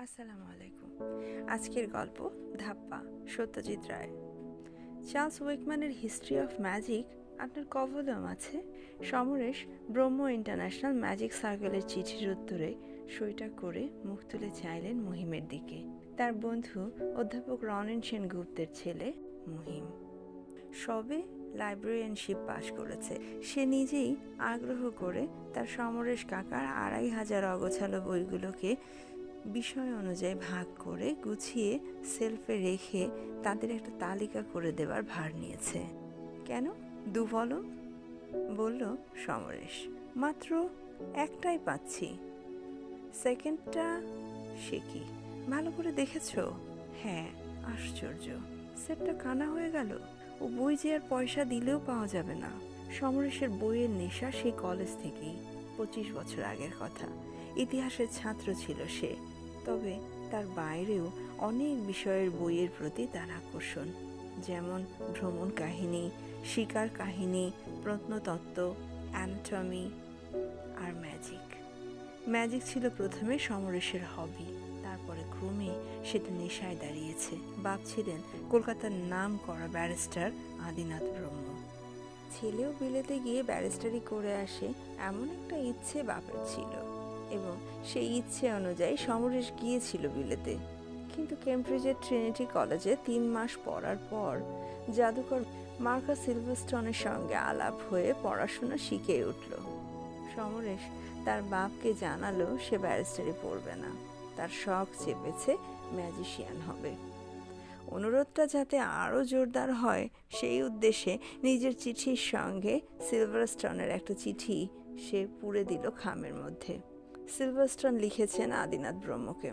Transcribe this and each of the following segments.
আসসালামু আলাইকুম। আজকের গল্প ধাপ্পা, সত্যজিৎ রায়। চার্লস ওয়েকম্যানের হিস্ট্রি অফ ম্যাজিক আপনার কভলম আছে? সমরেশ ব্রহ্ম ইন্টারন্যাশনাল ম্যাজিক সার্কেলের চিঠির উত্তরে সইটা করে মুখ তুলে চাইলেন মহিমের দিকে। তার বন্ধু অধ্যাপক রনেন সেন গুপ্তের ছেলে মহিম। সবে লাইব্রেরিয়ানশিপ পাশ করেছে। সে নিজেই আগ্রহ করে তার সমরেশ কাকার আড়াই হাজার অগোছালো বইগুলোকে বিষয় অনুযায়ী ভাগ করে গুছিয়ে সেলফে রেখে তাদের একটা তালিকা করে দেওয়ার ভার নিয়েছে। কেন? দু ভলম বলল, সমরেশ, মাত্র একটাই পাচ্ছি। সেকেন্ডটা সে কি? ভালো করে দেখেছ? হ্যাঁ আশ্চর্য। সেটটা কানা হয়ে গেল। ও বই যে আর পয়সা দিলেও পাওয়া যাবে না। সমরেশের বইয়ের নেশা সেই কলেজ থেকেই, পঁচিশ বছর আগের কথা। ইতিহাসের ছাত্র ছিল সে। তবে তার বাইরেও অনেক বিষয়ের বইয়ের প্রতি তার আকর্ষণ, যেমন ভ্রমণ কাহিনী, শিকার কাহিনী, প্রত্নতত্ত্ব অ্যানাটমি আর ম্যাজিক ম্যাজিক ছিল প্রথমে সমরেশের হবি তারপরে ক্রমে সেটা নেশায় দাঁড়িয়েছে। বাপ ছিলেন কলকাতার নাম করা ব্যারিস্টার আদিনাথ ব্রহ্ম। ছেলেও বিলেতে গিয়ে ব্যারিস্টারি করে আসে এমন একটা ইচ্ছে বাপের ছিল। এবং সেই ইচ্ছে অনুযায়ী সমরেশ গিয়েছিল বিলেতে। কিন্তু কেমব্রিজের ট্রিনিটি কলেজে তিন মাস পড়ার পর জাদুকর মার্কা সিলভারস্টনের সঙ্গে আলাপ হয়ে পড়াশোনা শিখে উঠল। সমরেশ তার বাপকে জানালো সে ব্যারিস্টারি পড়বে না, তার শখ চেপেছে ম্যাজিশিয়ান হবে। অনুরোধটা যাতে আরও জোরদার হয়, সেই উদ্দেশ্যে নিজের চিঠির সঙ্গে সিলভারস্টনের একটা চিঠি সে পুড়ে দিল খামের মধ্যে। সিলভারস্টন লিখেছেন আদিনাথ ব্রহ্মকে।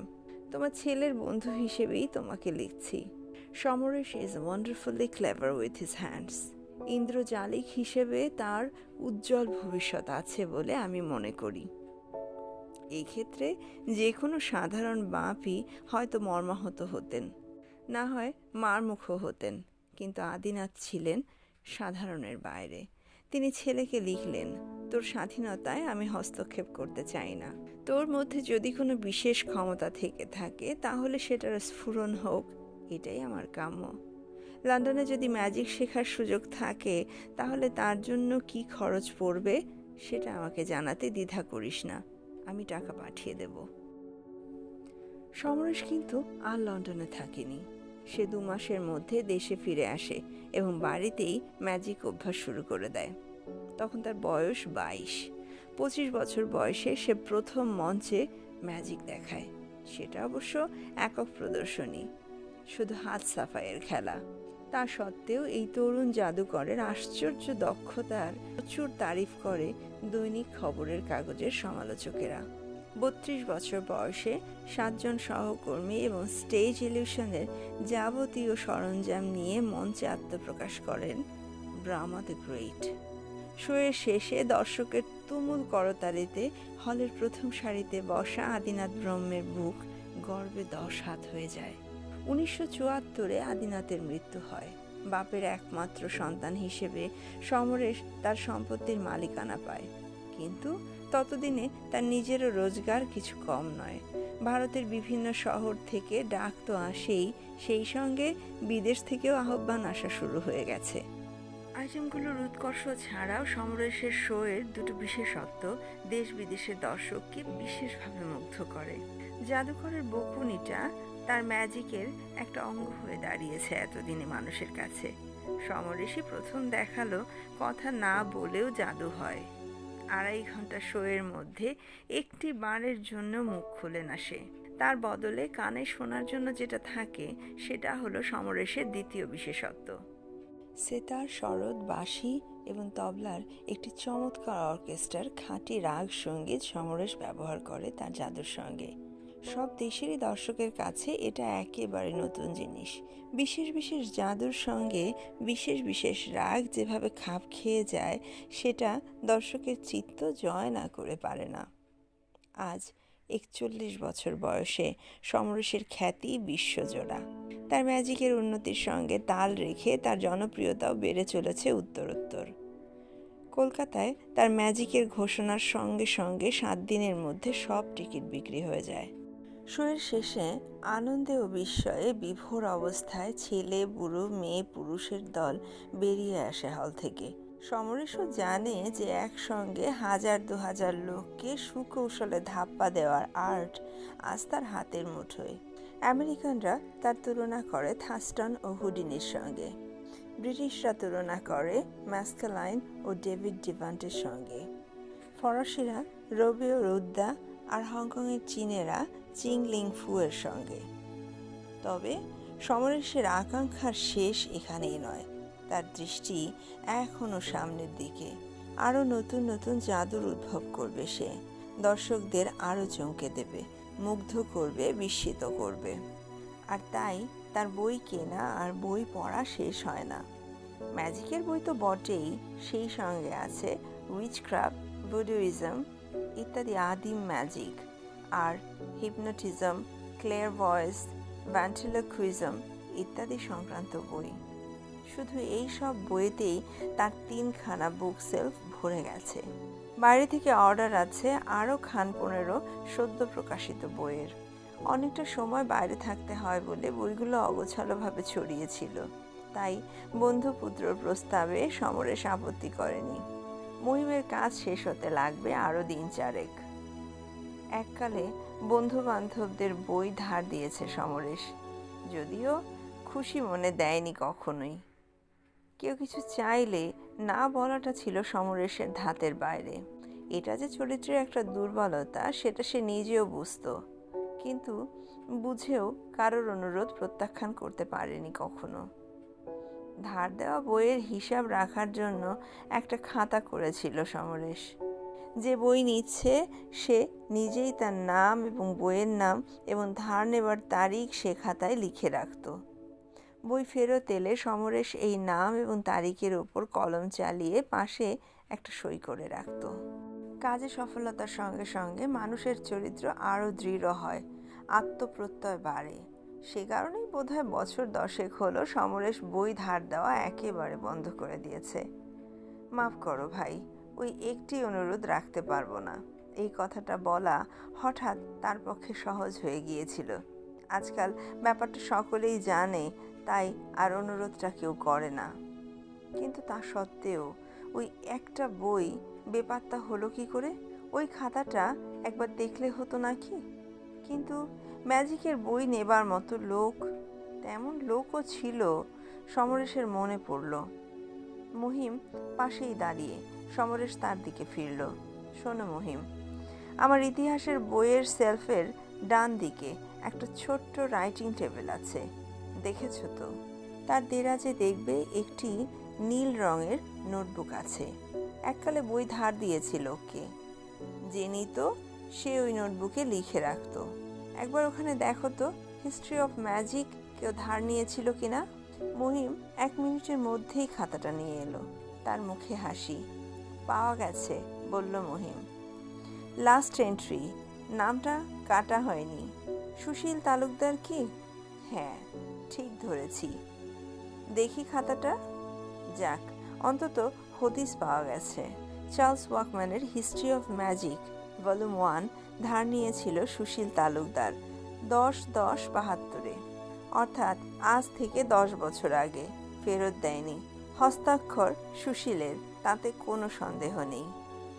তোমার ছেলের বন্ধু হিসেবেই তোমাকে লিখছি। Samaresh is wonderfully clever with his hands ইন্দ্রজালিক হিসেবে তার উজ্জ্বল ভবিষ্যৎ আছে বলে আমি মনে করি। এই ক্ষেত্রে যে কোনো সাধারণ বাপই হয়তো মর্মাহত হতেন। না হয় মারমুখ হতেন। কিন্তু আদিনাথ ছিলেন সাধারণের বাইরে। তিনি ছেলেকে লিখলেন, তোর স্বাধীনতায় আমি হস্তক্ষেপ করতে চাই না। তোর মধ্যে যদি কোনো বিশেষ ক্ষমতা থেকে থাকে, তাহলে সেটার স্ফুরণ হোক, এটাই আমার কাম্য। লন্ডনে যদি ম্যাজিক শেখার সুযোগ থাকে, তাহলে তার জন্য কি খরচ পড়বে, সেটা আমাকে জানাতে দ্বিধা করিস না। আমি টাকা পাঠিয়ে দেব। সমরেশ কিন্তু আর লন্ডনে থাকেনি। সে দু মাসের মধ্যে দেশে ফিরে আসে এবং বাড়িতেই ম্যাজিক অভ্যাস শুরু করে দেয়। তখন তার বয়স বাইশ। পঁচিশ বছর বয়সে সে প্রথম মঞ্চে ম্যাজিক দেখায়। সেটা অবশ্য একক প্রদর্শনী, শুধু হাত সাফাইয়ের খেলা। তা সত্ত্বেও এই তরুণ জাদুকরের আশ্চর্য দক্ষতার প্রচুর তারিফ করে দৈনিক খবরের কাগজের সমালোচকেরা। বত্রিশ বছর বয়সে সাতজন সহকর্মী এবং স্টেজ ইলিউশনের যাবতীয় সরঞ্জাম নিয়ে মঞ্চে আত্মপ্রকাশ করেন ব্রামা দ্য গ্রেট। শোয়ের শেষে দর্শকের তুমুল করতালিতে হলের প্রথম সারিতে বসা আদিনাথ ব্রহ্মের বুক গর্বে দশ হাত হয়ে যায়। উনিশশো চুয়াত্তরে আদিনাথের মৃত্যু হয়। বাপের একমাত্র সন্তান হিসেবে সমরেশ তার সম্পত্তির মালিকানা পায়। কিন্তু ততদিনে তার নিজেরও রোজগার কিছু কম নয়। ভারতের বিভিন্ন শহর থেকে ডাক তো আসেই, সেই সঙ্গে বিদেশ থেকেও আহ্বান আসা শুরু হয়ে গেছে। আইটেমগুলোর উৎকর্ষ ছাড়াও সমরেশের শোয়ের দুটো বিশেষত্ব দেশ বিদেশের দর্শককে বিশেষভাবে মুগ্ধ করে। জাদুঘরের বকুনিটা তার ম্যাজিকের একটা অঙ্গ হয়ে দাঁড়িয়েছে এতদিনে মানুষের কাছে। সমরেশই প্রথম দেখাল কথা না বলেও জাদু হয়। আড়াই ঘণ্টা শোয়ের মধ্যে একটি বারের জন্য মুখ খুলে না সে। তার বদলে কানে শোনার জন্য যেটা থাকে, সেটা হলো সমরেশের দ্বিতীয় বিশেষত্ব। সেতার শরৎ, বাঁশি এবং তবলার একটি চমৎকার অর্কেস্ট্রার খাঁটি রাগ সংগীত সমরেশ ব্যবহার করে তার জাদুর সঙ্গে। সব দেশেরই দর্শকের কাছে এটা একেবারে নতুন জিনিস। বিশেষ বিশেষ জাদুর সঙ্গে বিশেষ বিশেষ রাগ যেভাবে খাপ খেয়ে যায়, সেটা দর্শকের চিত্ত জয় না করে পারে না। আজ একচল্লিশ বছর বয়সে সমরেশের খ্যাতি বিশ্বজোড়া তার ম্যাজিকের উন্নতির সঙ্গে তাল রেখে তার জনপ্রিয়তাও বেড়ে চলেছে উত্তরোত্তর। কলকাতায় তার ম্যাজিকের ঘোষণার সঙ্গে সঙ্গে সাত দিনের মধ্যে সব টিকিট বিক্রি হয়ে যায়। শোয়ের শেষে আনন্দে ও বিস্ময়ে বিভোর অবস্থায় ছেলে, বুড়ো, মেয়ে, পুরুষের দল বেরিয়ে আসে হল থেকে। সমরেশও জানে যে একসঙ্গে হাজার দু হাজার লোককে সুকৌশলে ধাপ্পা দেওয়ার আর্ট আজ তার হাতের মুঠোয়। আমেরিকানরা তার তুলনা করে থাস্টন ও হুডিনের সঙ্গে। ব্রিটিশরা তুলনা করে ম্যাস্কালাইন ও ডেভিড ডিভান্টের সঙ্গে। ফরাসিরা রবিও রুদ্দা আর হংকংয়ের চীনেরা চিং লিং ফুয়ের সঙ্গে। তবে সমরেশের আকাঙ্ক্ষার শেষ এখানেই নয়। তার দৃষ্টি এখনও সামনের দিকে। আরও নতুন নতুন জাদুর উদ্ভব করবে সে। দর্শকদের আরও চমকে দেবে, মুগ্ধ করবে, বিস্মিত করবে। আর তাই তার বই কেনা আর বই পড়া শেষ হয় না। ম্যাজিকের বই তো বটেই, সেই সঙ্গে আছে উইচক্রাফট, বুডুইজম ইত্যাদি আদিম ম্যাজিক। আর হিপনোটিজম, ক্লেয়ার ভয়েস, ভ্যান্টিলোকুইজম ইত্যাদি সংক্রান্ত বই। শুধু এই সব বইতেই তার তিনখানা বুক সেলফ ভরে গেছে। বাইরে থেকে অর্ডার আছে আরও খান পনেরো সদ্য প্রকাশিত বইয়ের। অনেকটা সময় বাইরে থাকতে হয় বলে বইগুলো অগোছালোভাবে ছড়িয়েছিল। তাই বন্ধুপুত্রর প্রস্তাবে সমরেশ আপত্তি করেনি। মহিমের কাজ শেষ হতে লাগবে আরও দিন চারেক। এককালে বন্ধু বান্ধবদের বই ধার দিয়েছে সমরেশ। যদিও খুশি মনে দেয়নি কখনোই। কেউ কিছু চাইলে না বলাটা ছিল সমরেশের ধাতের বাইরে। এটা যে চরিত্রের একটা দুর্বলতা, সেটা সে নিজেও বুঝতো। কিন্তু বুঝেও কারোর অনুরোধ প্রত্যাখ্যান করতে পারেনি কখনো। ধার দেওয়া বইয়ের হিসাব রাখার জন্য একটা খাতা করেছিল সমরেশ। যে বই নিচ্ছে, সে নিজেই তার নাম এবং বইয়ের নাম এবং ধার নেবার তারিখ সে খাতায় লিখে রাখত। বই ফেরত এলে সমরেশ এই নাম এবং তারিখের ওপর কলম চালিয়ে পাশে একটা সই করে রাখত। কাজে সফলতার সঙ্গে সঙ্গে মানুষের চরিত্র আরও দৃঢ় হয়, আত্মপ্রত্যয় বাড়ে। সে কারণেই বোধহয় বছর দশেক হলো সমরেশ বই ধার দেওয়া একেবারে বন্ধ করে দিয়েছে। মাফ করো ভাই ওই একটি অনুরোধ রাখতে পারব না। এই কথাটা বলা হঠাৎ তার পক্ষে সহজ হয়ে গিয়েছিল। আজকাল ব্যাপারটা সকলেই জানে, তাই আর অনুরোধটা কেউ করে না। কিন্তু তা সত্ত্বেও ওই একটা বই বেপাত্তা হলো কি করে? ওই খাতাটা একবার দেখলে হতো নাকি? কিন্তু ম্যাজিকের বই নেবার মতো লোক, তেমন লোকও ছিল, সমরেশের মনে পড়ল। মহিম পাশেই দাঁড়িয়ে সমরেশ তার দিকে ফিরল। শোনো মহিম, আমার ইতিহাসের বইয়ের সেলফের ডান দিকে একটা ছোট্ট রাইটিং টেবিল আছে, দেখেছ তো? তার দেরাজে দেখবে একটি নীল রঙের নোটবুক আছে। এককালে বই ধার দিয়েছিল ওকে। যে নিত সে ওই নোটবুকে লিখে রাখতো। একবার ওখানে দেখো তো হিস্ট্রি অফ ম্যাজিক কেউ ধার নিয়েছিল কিনা? মহিম এক মিনিটের মধ্যেই খাতাটা নিয়ে এলো। তার মুখে হাসি। পাওয়া গেছে, বলল মহিম। লাস্ট এন্ট্রি নামটা কাটা হয়নি। সুশীল তালুকদার কি? হ্যাঁ ঠিক ধরেছি। দেখি খাতাটা। যাক, অন্তত হদিস পাওয়া গেছে। Charles ওয়াকম্যানের history of magic, volume one, ধার নিয়েছিল সুশীল তালুকদার। দশ দশ বাহাত্তরে। অর্থাৎ আজ থেকে দশ বছর আগে। ফেরত দেয়নি। হস্তাক্ষর সুশীলের তাতে কোনো সন্দেহ নেই।